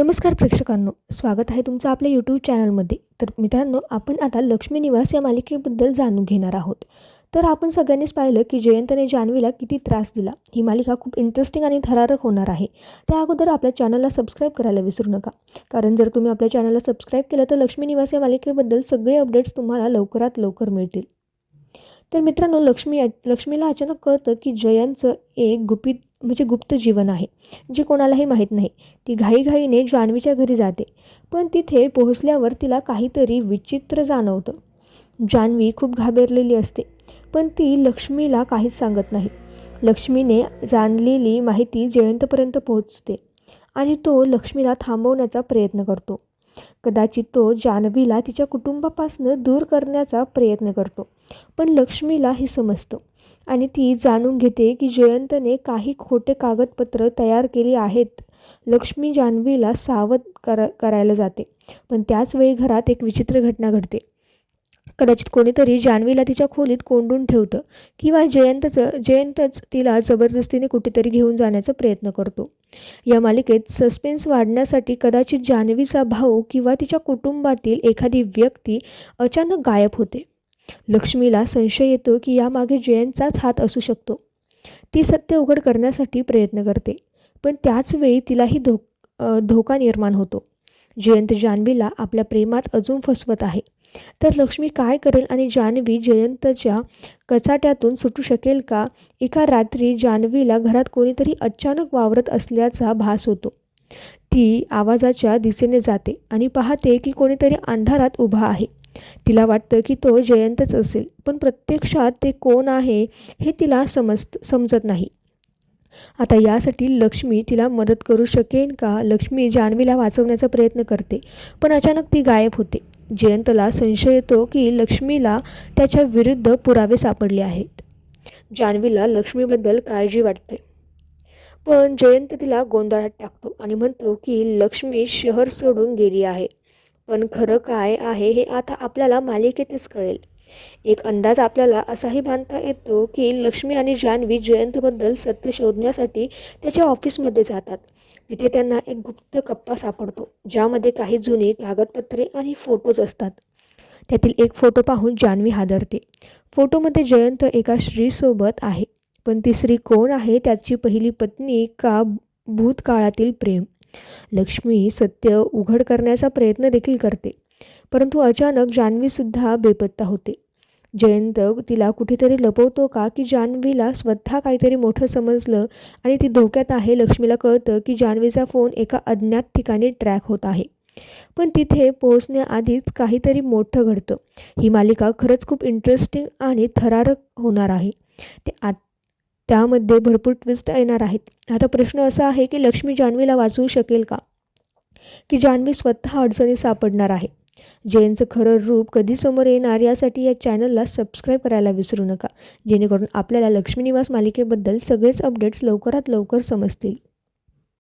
नमस्कार प्रेक्षकांनो स्वागत आहे तुमचं आपल्या यूट्यूब चॅनलमध्ये तर मित्रांनो आपण आता लक्ष्मी निवास या मालिकेबद्दल जाणून घेणार आहोत. तर आपण सगळ्यांनीच पाहिलं की जयंतने जान्हवीला किती त्रास दिला. ही मालिका खूप इंटरेस्टिंग आणि थरारक होणार आहे. त्या अगोदर आपल्या चॅनलला सबस्क्राईब करायला विसरू नका. कारण जर तुम्ही आपल्या चॅनलला सबस्क्राईब केलं तर लक्ष्मी निवास या मालिकेबद्दल सगळे अपडेट्स तुम्हाला लवकरात लवकर मिळतील. तर मित्रांनो लक्ष्मी लक्ष्मीला अचानक कळतं की जयंतचं एक गुपित म्हणजे गुप्त जीवन आहे जे कोणालाही माहीत नाही. ती घाईघाईने जान्हवीच्या घरी जाते पण तिथे पोहोचल्यावर तिला काहीतरी विचित्र जाणवतं. जान्हवी खूप घाबरलेली असते पण ती लक्ष्मीला काहीच सांगत नाही. लक्ष्मीने जाणलेली माहिती जयंतपर्यंत पोहोचते आणि तो लक्ष्मीला थांबवण्याचा प्रयत्न करतो. कदाचित तो जान्हवीला तिच्या कुटुंबापासून दूर करण्याचा प्रयत्न करतो पण लक्ष्मीला हे समजतं. आणि ती जाणून घेते की जयंतने काही खोटे कागदपत्र तयार केली आहेत. लक्ष्मी जान्हवीला सावध करा करायला जाते पण त्याच वेळी घरात एक विचित्र घटना घडते. कदाचित कोणीतरी जान्हवीला तिच्या खोलीत कोंडून ठेवतं किंवा जयंतचं जयंतच तिला जबरदस्तीने कुठेतरी घेऊन जाण्याचा प्रयत्न करतो. या मालिकेत सस्पेन्स वाढण्यासाठी कदाचित जान्हवीचा भाऊ किंवा तिच्या कुटुंबातील एखादी व्यक्ती अचानक गायब होते. लक्ष्मीला संशय येतो की यामागे जयंतचाच हात असू शकतो. ती सत्य उघड करण्यासाठी प्रयत्न करते पण त्याचवेळी तिलाही धो धोका निर्माण होतो. जयंत जान्हवीला आपल्या प्रेमात अजून फसवत आहे. तर लक्ष्मी काय करेल आणि जान्हवी जयंतच्या कचाट्यातून सुटू शकेल का? एका रात्री जान्हवीला घरात कोणीतरी अचानक वावरत असल्याचा भास होतो. ती आवाजाच्या दिशेने जाते आणि पाहते की कोणीतरी अंधारात उभा आहे. तिला वाटतं की तो जयंतच असेल पण प्रत्यक्षात ते कोण आहे हे तिला समजत समजत नाही. आता यासाठी लक्ष्मी तिला मदत करू शकेन का? लक्ष्मी जान्हवीला वाचवण्याचा प्रयत्न करते पण अचानक ती गायब होते. जयंतला संशय येतो की लक्ष्मीला त्याच्या विरुद्ध पुरावे सापडले आहेत. जान्हवीला लक्ष्मीबद्दल काळजी वाटते. पण जयंत तिला गोंधळात टाकतो आणि म्हणतो की लक्ष्मी शहर सोडून गेली आहे. पण खरं काय आहे हे आता आपल्याला मालिकेतच कळेल. एक अंदाज आपल्याला असाही बांधता येतो की लक्ष्मी आणि जान्हवी जयंतबद्दल सत्य शोधण्यासाठी त्याच्या ऑफिसमध्ये जातात. तिथे त्यांना एक गुप्त कप्पा सापडतो ज्यामध्ये काही जुनी कागदपत्रे आणि फोटोज असतात. त्यातील एक फोटो पाहून जान्हवी हादरते. फोटोमध्ये जयंत एका स्त्रीसोबत आहे पण ती स्त्री कोण आहे त्याची पहिली पत्नी का भूतकाळातील प्रेम? लक्ष्मी सत्य उघड करण्याचा प्रयत्न देखील करते. परंतु अचानक जान्हवीसुद्धा बेपत्ता होते. जयंत तिला कुठेतरी लपवतो का की जान्हवीला स्वतः काहीतरी मोठं समजलं आणि ती धोक्यात आहे लक्ष्मीला कळतं की जान्हवीचा फोन एका अज्ञात ठिकाणी ट्रॅक होत आहे. पण तिथे पोहोचण्याआधीच काहीतरी मोठं घडतं. ही मालिका खरंच खूप इंटरेस्टिंग आणि थरारक होणार आहे. ते आत त्यामध्ये भरपूर ट्विस्ट येणार आहेत. आता प्रश्न असा आहे की लक्ष्मी जान्हवीला वाचवू शकेल का? की जान्हवी स्वतः अडचणी सापडणार आहे? जयंतचं खरं रूप कधी समोर येणार यासाठी या चॅनलला सबस्क्राईब करायला विसरू नका. जेणेकरून आपल्याला लक्ष्मी निवास मालिकेबद्दल सगळेच अपडेट्स लवकरात लवकर समजतील.